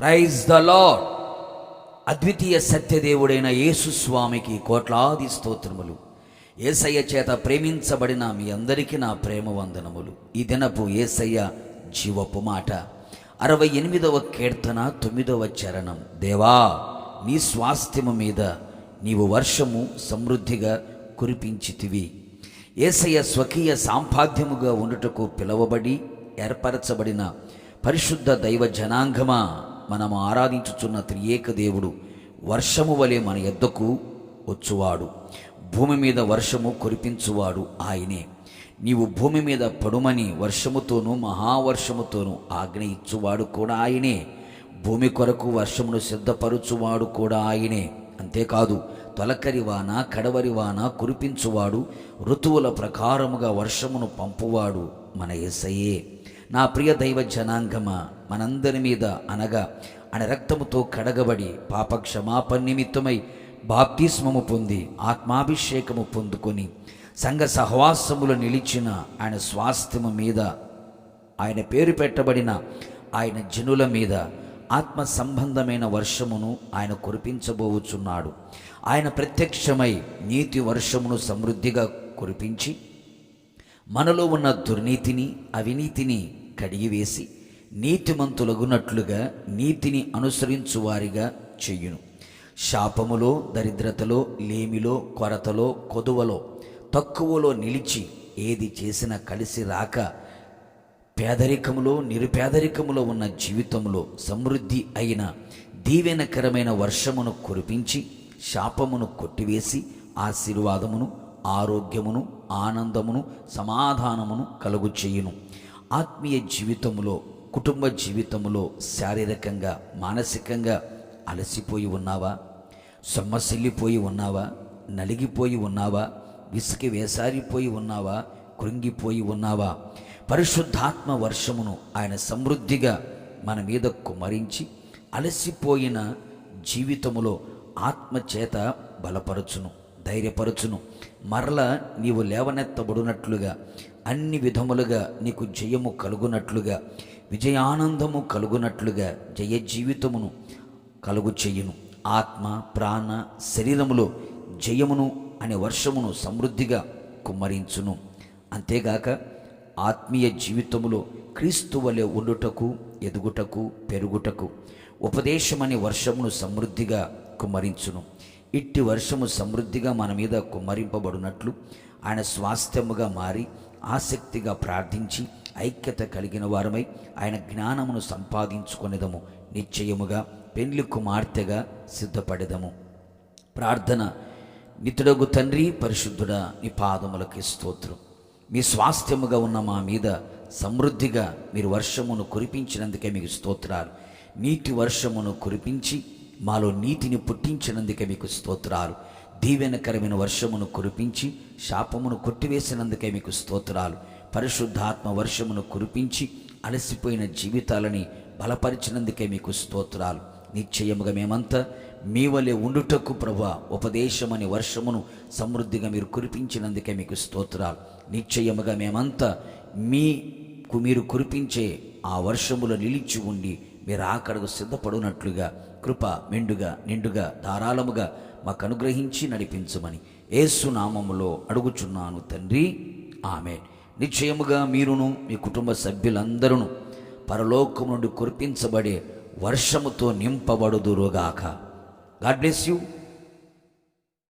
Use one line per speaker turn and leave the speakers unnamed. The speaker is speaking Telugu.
ప్రైజ్ ద లాడ్ అద్వితీయ సత్యదేవుడైన యేసు స్వామికి కోట్లాది స్తోత్రములు. ఏసయ్య చేత ప్రేమించబడిన మీ అందరికీ నా ప్రేమ వందనములు. ఈ దినపు ఏసయ్య జీవపు మాట. అరవై ఎనిమిదవ కీర్తన తొమ్మిదవ చరణం. దేవా నీ స్వాస్థ్యము మీద నీవు వర్షము సమృద్ధిగా కురిపించితివి. ఏసయ్య స్వకీయ సాంపాద్యముగా ఉండుటకు పిలువబడి ఏర్పరచబడిన పరిశుద్ధ దైవ జనాంగమా? మనము ఆరాధించుచున్న త్రియేక దేవుడు వర్షము వలె మన ఎద్దకు వచ్చువాడు. భూమి మీద వర్షము కురిపించువాడు ఆయనే. నీవు భూమి మీద పడుమని వర్షముతోనూ మహావర్షముతోనూ ఆజ్ఞ ఇచ్చువాడు కూడా ఆయనే. భూమి కొరకు వర్షమును సిద్ధపరుచువాడు కూడా ఆయనే. అంతేకాదు తొలకరి వాన కడవరి వాన కురిపించువాడు ఋతువుల ప్రకారముగా వర్షమును పంపువాడు మన ఎసయే నా ప్రియ దైవ జనాంగమా మనందరి మీద అనగా ఆయన రక్తముతో కడగబడి పాప క్షమాపణ నిమిత్తమై బాప్తిస్మము పొంది ఆత్మాభిషేకము పొందుకొని సంఘ సహవాసములు నిలిచిన ఆయన స్వాస్థ్యము మీద ఆయన పేరు పెట్టబడిన ఆయన జనుల మీద ఆత్మ సంబంధమైన వర్షమును ఆయన కురిపించబోవుచున్నాడు ఆయన ప్రత్యక్షమై నీతి వర్షమును సమృద్ధిగా కురిపించి మనలో ఉన్న దుర్నీతిని అవినీతిని కడిగివేసి నీతిమంతులగునట్లుగా నీతిని అనుసరించువారిగా చెయ్యును శాపములో దరిద్రతలో లేమిలో కొరతలో కొదువలో తక్కువలో నిలిచి ఏది చేసినా కలిసి రాక పేదరికములో నిరుపేదరికములో ఉన్న జీవితంలో సమృద్ధి అయిన దీవెనకరమైన వర్షమును కురిపించి శాపమును కొట్టివేసి ఆశీర్వాదమును ఆరోగ్యమును ఆనందమును సమాధానమును కలుగు చేయును ఆత్మీయ జీవితములో కుటుంబ జీవితములో శారీరకంగా మానసికంగా అలసిపోయి ఉన్నావా? సొమ్మసిల్లిపోయి ఉన్నావా? నలిగిపోయి ఉన్నావా? విసికి వేసారిపోయి ఉన్నావా? కృంగిపోయి ఉన్నావా? పరిశుద్ధాత్మ వర్షమును ఆయన సమృద్ధిగా మన మీద కుమరించి అలసిపోయిన జీవితములో ఆత్మచేత బలపరచును. ధైర్యపరచును. మరల నీవు లేవనెత్తబడినట్లుగా అన్ని విధములుగా నీకు జయము కలుగునట్లుగా విజయానందము కలుగునట్లుగా జయ జీవితమును కలుగు చెయ్యును ఆత్మ ప్రాణ శరీరములో జయమును అనే వర్షమును సమృద్ధిగా కుమ్మరించును. అంతేగాక ఆత్మీయ జీవితములో క్రీస్తు వలె ఉండుటకు ఎదుగుటకు పెరుగుటకు ఉపదేశమనే వర్షమును సమృద్ధిగా కుమ్మరించును. ఇట్టి వర్షము సమృద్ధిగా మన మీద కుమ్మరింపబడినట్లు ఆయన స్వాస్థ్యముగా మారి ఆసక్తిగా ప్రార్థించి ఐక్యత కలిగిన వారమై ఆయన జ్ఞానమును సంపాదించుకునేదము. నిశ్చయముగా పెండ్లి కుమార్తెగా సిద్ధపడేదము. ప్రార్థన. నితుడగు తండ్రి పరిశుద్ధుడ నీ పాదములకి స్తోత్రం. మీ స్వాస్థ్యముగా ఉన్న మా మీద సమృద్ధిగా మీరు వర్షమును కురిపించినందుకే మీకు స్తోత్రాలు. నీటి వర్షమును కురిపించి మాలో నీటిని పుట్టించినందుకే మీకు స్తోత్రాలు. దీవెనకరమైన వర్షమును కురిపించి శాపమును కొట్టివేసినందుకే మీకు స్తోత్రాలు. పరిశుద్ధాత్మ వర్షమును కురిపించి అలసిపోయిన జీవితాలని బలపరిచినందుకే మీకు స్తోత్రాలు. నిశ్చయముగా మేమంతా మీ వలె ఉండుటకు ప్రభా ఉపదేశమని వర్షమును సమృద్ధిగా మీరు కురిపించినందుకే మీకు స్తోత్రాలు. నిశ్చయముగా మేమంతా మీకు మీరు కురిపించే ఆ వర్షములో నిలిచి ఉండి మీరు ఆకడకు సిద్ధపడినట్లుగా కృప మెండుగా నిండుగా ధారాళముగా మాకు అనుగ్రహించి నడిపించమని ఏసునామములో అడుగుచున్నాను తండ్రి. ఆమె నిశ్చయముగా మీరును మీ కుటుంబ సభ్యులందరూ పరలోకం నుండి కురిపించబడే వర్షముతో నింపబడుదురుగాక. God bless you.